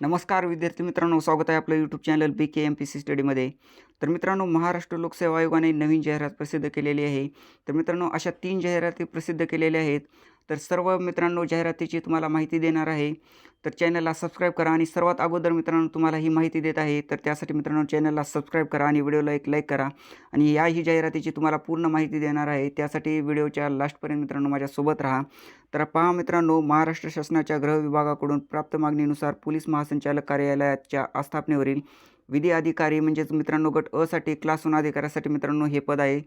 नमस्कार विद्यार्थी मित्रांनो स्वागत आहे आपलं YouTube channel B K M P C स्टडीमध्ये तर मित्रांनो महाराष्ट्र लोकसेवा आयोगाने नवीन जाहिरात प्रसिद्ध केलेली आहे. तर मित्रांनो अशा तीन जाहिराती प्रसिद्ध केलेल्या आहेत. तर सर्व मित्रांनो जाहिरातीची तुम्हाला माहिती देणार आहे. तर चॅनलला सबस्क्राईब करा आणि सर्वात अगोदर मित्रांनो तुम्हाला ही माहिती देत आहे. तर त्यासाठी मित्रांनो चॅनलला सबस्क्राईब करा आणि व्हिडिओला एक लाईक करा. आणि या ही जाहिरातीची तुम्हाला पूर्ण माहिती देणार आहे. त्यासाठी व्हिडिओच्या लास्टपर्यंत मित्रांनो माझ्यासोबत राहा. तर पहा मित्रांनो महाराष्ट्र शासनाच्या गृह विभागाकडून प्राप्त मागणीनुसार पोलीस महासंचालक कार्यालयाच्या आस्थापनेवरील विधी अधिकारी म्हणजेच मित्रांनो गट असाठी क्लासून क्लास वन अधिकाऱ्यासाठी मित्रांनो हे पद आहे.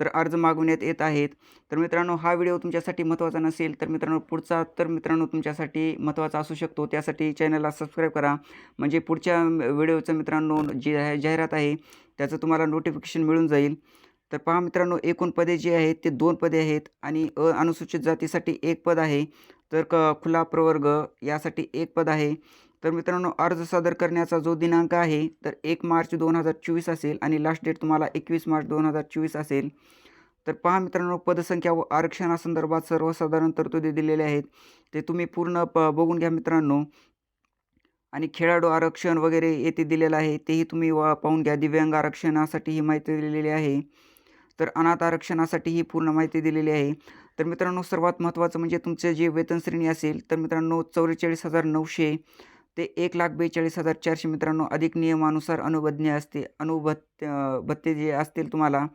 तर अर्ज मागवण्यात येत आहेत. तर मित्रांनो हा व्हिडिओ तुमच्यासाठी महत्त्वाचा नसेल तर मित्रांनो पुढचा तर मित्रांनो तुमच्यासाठी महत्त्वाचा असू शकतो. त्यासाठी चॅनलला सबस्क्राईब करा. म्हणजे पुढच्या व्हिडिओचं मित्रांनो जी जाहिरात आहे त्याचं तुम्हाला नोटिफिकेशन मिळून जाईल. तर पहा मित्रांनो एकूण पदे जी आहेत ते दोन पदे आहेत आणि अ अनुसूचित जातीसाठी एक पद आहे. तर क खुला प्रवर्ग यासाठी एक पद आहे. तर मित्रांनो अर्ज सादर करण्याचा जो दिनांक आहे तर एक मार्च दोन हजार चोवीस असेल आणि लास्ट डेट तुम्हाला एकवीस मार्च दोन हजार चोवीस असेल. तर पहा मित्रांनो पदसंख्या व आरक्षणासंदर्भात सर्वसाधारण तरतुदी दिलेल्या आहेत. ते तुम्ही पूर्ण प बघून घ्या मित्रांनो. आणि खेळाडू आरक्षण वगैरे येथे दिलेलं आहे तेही तुम्ही वा पाहून घ्या. दिव्यांग आरक्षणासाठी ही माहिती दिलेली आहे. तर अनाथ आरक्षणासाठी ही पूर्ण माहिती दिलेली आहे. तर मित्रांनो सर्वात महत्त्वाचं म्हणजे तुमचं जे वेतन श्रेणी असेल तर मित्रांनो चौवेचाळीस हजार नऊशे ते एक लाख बेचाळीस हजार चारशे मित्रांनो अधिक नियमानुसार अनुबज्ञ असते. अनुभत् भत्ते जे असतील तुम्हाला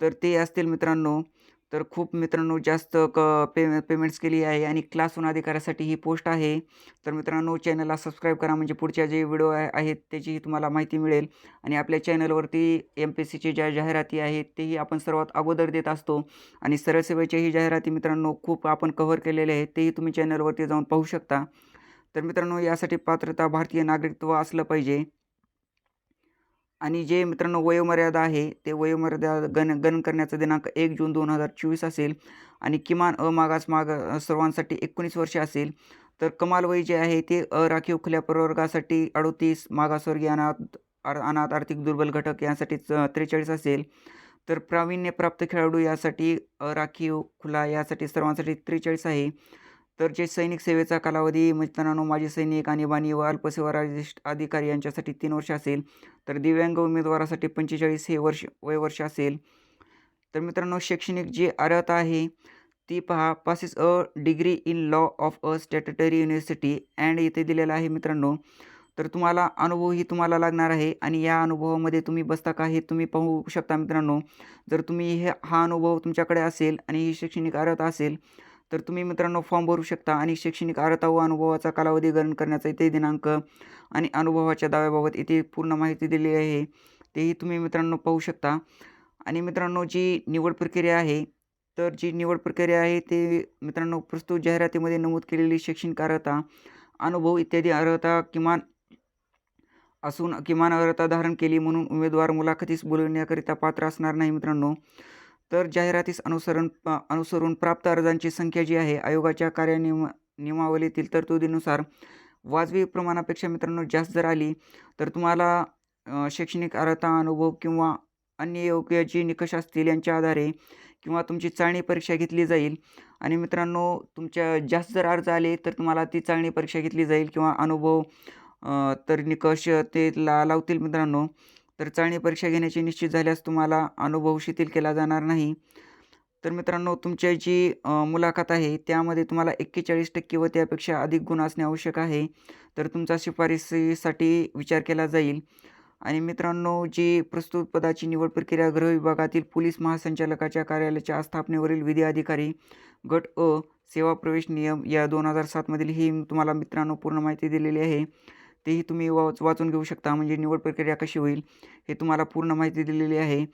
तर ते असतील मित्रांनो. तर खूप मित्रांनो जास्त क पे पेमेंट्स केली आहे आणि क्लास वन अधिकाऱ्यासाठी ही पोस्ट आहे. तर मित्रांनो चॅनलला सबस्क्राईब करा. म्हणजे पुढच्या जे व्हिडिओ आहेत त्याचीही तुम्हाला माहिती मिळेल. आणि आपल्या चॅनलवरती एम पी एस सीची ज्या जाहिराती आहेत तेही आपण सर्वात अगोदर देत असतो. आणि सरळ सेवेच्याही जाहिराती मित्रांनो खूप आपण कव्हर केलेले आहेत तेही तुम्ही चॅनलवरती जाऊन पाहू शकता. तर मित्रांनो यासाठी पात्रता भारतीय नागरिकत्व असलं पाहिजे. आणि जे मित्रांनो वयोमर्यादा आहे ते वयोमर्यादा गण गण करण्याचा दिनांक एक जून दोन हजार चोवीस असेल आणि किमान अमागास माग सर्वांसाठी एकोणीस वर्ष असेल तर कमाल वय जे आहे ते अराखीव खुल्या प्रवर्गासाठी अडोतीस मागासवर्गीय अनाथ अनाथ आर्थिक दुर्बल घटक यासाठी त्रेचाळीस असेल. तर प्रावीण्यप्राप्त खेळाडू यासाठी अराखीव खुला यासाठी सर्वांसाठी त्रेचाळीस आहे. तर जे सैनिक सेवेचा कालावधी मित्रांनो माजी सैनिक आणीबाणी व अल्पसेवा राजशिष्ट अधिकारी यांच्यासाठी तीन वर्ष असेल तर दिव्यांग उमेदवारासाठी पंचेचाळीस हे वर्ष वयवर्ष असेल. तर मित्रांनो शैक्षणिक जी अर्हता आहे ती पहा. Passes a degree in law of a statutory university and इथे दिलेलं आहे मित्रांनो. तर तुम्हाला अनुभवही तुम्हाला लागणार आहे आणि या अनुभवामध्ये तुम्ही बसता का हे तुम्ही पाहू शकता मित्रांनो. जर तुम्ही हे हा अनुभव तुमच्याकडे असेल आणि ही शैक्षणिक अर्हता असेल तर तुम्ही मित्रांनो फॉर्म भरू शकता आणि शैक्षणिक अर्हता व अनुभवाचा कालावधी ग्रहण करण्याचा इथे दिनांक आणि अनुभवाच्या दाव्याबाबत इथे पूर्ण माहिती दिलेली आहे. तेही तुम्ही मित्रांनो पाहू शकता. आणि मित्रांनो जी निवड प्रक्रिया आहे तर जी निवड प्रक्रिया आहे ते मित्रांनो प्रस्तुत जाहिरातीमध्ये नमूद केलेली शैक्षणिक अर्हता अनुभव इत्यादी अर्हता किमान असून किमान अर्हता धारण केली म्हणून उमेदवार मुलाखतीस बोलवण्याकरिता पात्र असणार नाही मित्रांनो. तर जाहिरातीस अनुसरण अनुसरून प्राप्त अर्जांची संख्या जी आहे आयोगाच्या कार्यनियम नियमावलीतील तरतुदीनुसार वाजवी प्रमाणापेक्षा मित्रांनो जास्त जर आली तर तुम्हाला शैक्षणिक अर्हता अनुभव किंवा अन्य योग्य जी निकष असतील यांच्या आधारे किंवा तुमची चाळणी परीक्षा घेतली जाईल. आणि मित्रांनो तुमच्या जास्त जर अर्ज आले तर तुम्हाला ती चाळणी परीक्षा घेतली जाईल किंवा अनुभव तर निकष ते ला लावतील मित्रांनो. तर चाळणी परीक्षा घेण्याची निश्चित झाल्यास तुम्हाला अनुभव शिथिल केला जाणार नाही. तर मित्रांनो तुमच्या जी मुलाखत आहे त्यामध्ये तुम्हाला एक्केचाळीस टक्के व त्यापेक्षा अधिक गुण असणे आवश्यक आहे. तर तुमचा शिफारसीसाठी विचार केला जाईल. आणि मित्रांनो जी प्रस्तुत पदाची निवड प्रक्रिया गृह विभागातील पोलीस महासंचालकाच्या कार्यालयाच्या आस्थापनेवरील विधी अधिकारी गट अ सेवा प्रवेश नियम या दोन हजार सातमधील ही तुम्हाला मित्रांनो पूर्ण माहिती दिलेली आहे. तेही तुम्ही वाच वाचून घेऊ शकता. म्हणजे निवड प्रक्रिया कशी होईल हे तुम्हाला पूर्ण माहिती दिलेली आहे.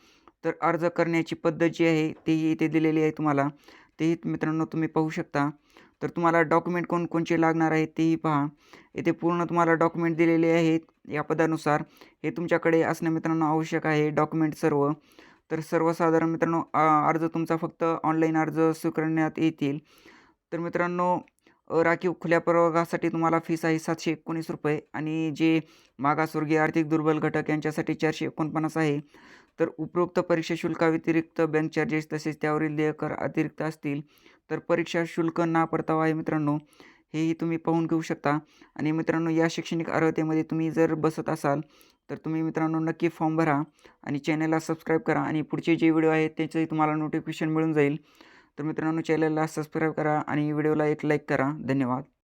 तर अर्ज करण्याची पद्धत जी आहे तेही इथे दिलेली आहे तुम्हाला. तेही मित्रांनो तुम्ही पाहू शकता. तर तुम्हाला डॉक्युमेंट कोणकोणचे लागणार आहेत तेही पहा. येथे पूर्ण तुम्हाला डॉक्युमेंट दिलेले आहेत या पदानुसार. हे तुमच्याकडे असणं मित्रांनो आवश्यक आहे डॉक्युमेंट सर्व. तर सर्वसाधारण मित्रांनो अर्ज तुमचा फक्त ऑनलाईन अर्ज स्वीकारण्यात येतील. तर मित्रांनो राखीव खुल्या प्रवर्गासाठी तुम्हाला फीस आहे सातशे एकोणीस रुपये आणि जे मागासवर्गीय आर्थिक दुर्बल घटक यांच्यासाठी चारशे एकोणपन्नास आहे. तर उपरोक्त परीक्षा शुल्काव्यतिरिक्त बँक चार्जेस तसेच त्यावरील देयकर अतिरिक्त असतील तर परीक्षा शुल्क ना परतावा आहे मित्रांनो हेही तुम्ही पाहून घेऊ शकता. आणि मित्रांनो या शैक्षणिक अर्हतेमध्ये तुम्ही जर बसत असाल तर तुम्ही मित्रांनो नक्की फॉर्म भरा आणि चॅनलला सबस्क्राईब करा आणि पुढचे जे व्हिडिओ आहेत त्याचंही तुम्हाला नोटिफिकेशन मिळून जाईल. तर मित्रांनो चॅनलला सबस्क्राईब करा आणि व्हिडिओला एक लाईक करा. धन्यवाद.